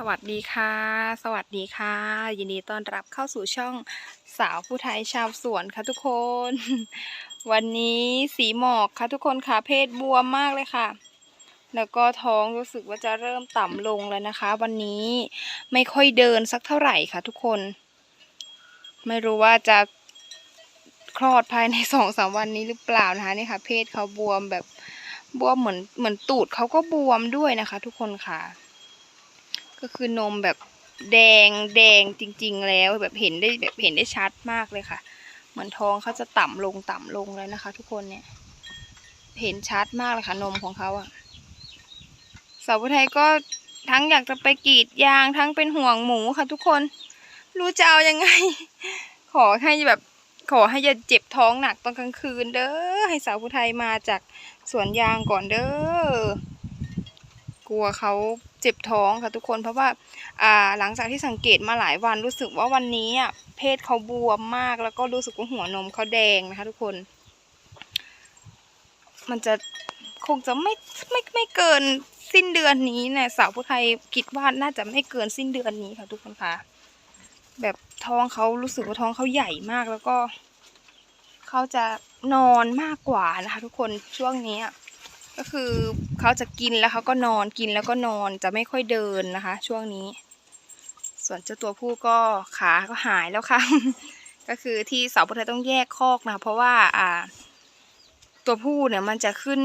สวัสดีค่ะ สวัสดีค่ะ ยินดีต้อนรับเข้าสู่ช่องสาวผู้ไทยชาวสวนค่ะทุกคน วันนี้สีหมอกค่ะทุกคนค่ะเพศบวมมากเลยค่ะ แล้วก็ท้องรู้สึกว่าจะเริ่มต่ำลงแล้วนะคะ วันนี้ไม่ค่อยเดินสักเท่าไหร่ค่ะทุกคน ไม่รู้ว่าจะคลอดภายในสองสามวันนี้หรือเปล่านะคะนี่ค่ะ เพศเขาบวมแบบบวมเหมือนเหมือนตูดเขาก็บวมด้วยนะคะ ทุกคนค่ะ ก็คือนมแบบแดงแดงจริง ๆ แล้วแบบเห็นได้แบบเห็นได้ชัดมากเลยค่ะ เหมือนท้องเขาจะต่ำลงต่ำลงแล้วนะคะ ทุกคนเนี่ย เห็นชัดมากเลยค่ะ นมของเขาอะสาวภูไทยก็ทั้งอยากจะไปกรีดยางทั้งเป็นห่วงหมูค่ะ ทุกคนรู้จะเอายังไง ขอให้แบบขอให้อย่าเจ็บท้องหนักตอนกลางคืนเด้อให้สาวผู้ไทยมาจากสวนยางก่อนเด้อ กลัวเขาเจ็บท้องค่ะทุกคนเพราะว่าอ่าหลังจากที่สังเกตมาหลายวันรู้สึกว่าวันนี้อะเพศเขาบวมมาก แล้วก็รู้สึกว่าหัวนมเขาแดงนะคะ ทุกคน มันจะคงจะไม่ไม่ไม่เกินสิ้นเดือนนี้เนี่ยสาวผู้ไทยคิดว่าน่าจะไม่เกินสิ้นเดือนนี้ค่ะทุกคนค่ะ แบบท้องเขารู้สึกว่าท้องเขาใหญ่มากแล้วก็เขาจะนอนมากกว่านะคะ ทุกคนช่วงนี้อะ ก็คือเขาจะกินแล้วเขาก็นอนกินแล้วก็นอนจะไม่ค่อยเดินนะคะ ช่วงนี้ ส่วนเจ้าตัวผู้ก็ขาก็หายแล้วค่ะ ก็คือที่เสาพุทธต้องแยกคอกนะ เพราะว่าอ่า ตัวผู้เนี่ยมันจะขึ้น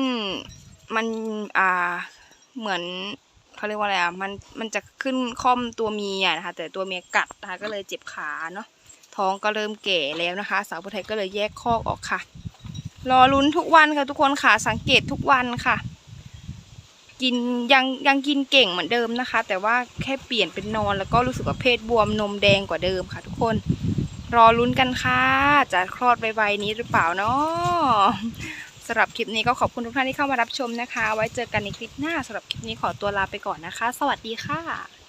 มันอ่าเหมือนเขาเรียกว่าอะไรอะมันมันจะขึ้นค่อมตัวเมียนะคะ แต่ตัวเมียกัดนะคะก็เลยเจ็บขาเนาะท้องก็เริ่มแก่แล้วนะคะ สาวพุทธก็เลยแยกคอกออกค่ะ รอลุ้นทุกวันค่ะทุกคนค่ะสังเกตทุกวันค่ะ กินยังยังกินเก่งเหมือนเดิมนะคะ แต่ว่าแค่เปลี่ยนเป็นนอนแล้วก็รู้สึกว่าเพศบวมนมแดงกว่าเดิมค่ะ ทุกคนรอลุ้นกันค่ะ จะคลอดไวๆนี้หรือเปล่าเนาะสำหรับคลิปนี้ก็ขอบคุณทุกท่านที่เข้ามารับชมนะคะ ไว้เจอกันในคลิปหน้าสำหรับคลิปนี้ขอตัวลาไปก่อนนะคะ สวัสดีค่ะ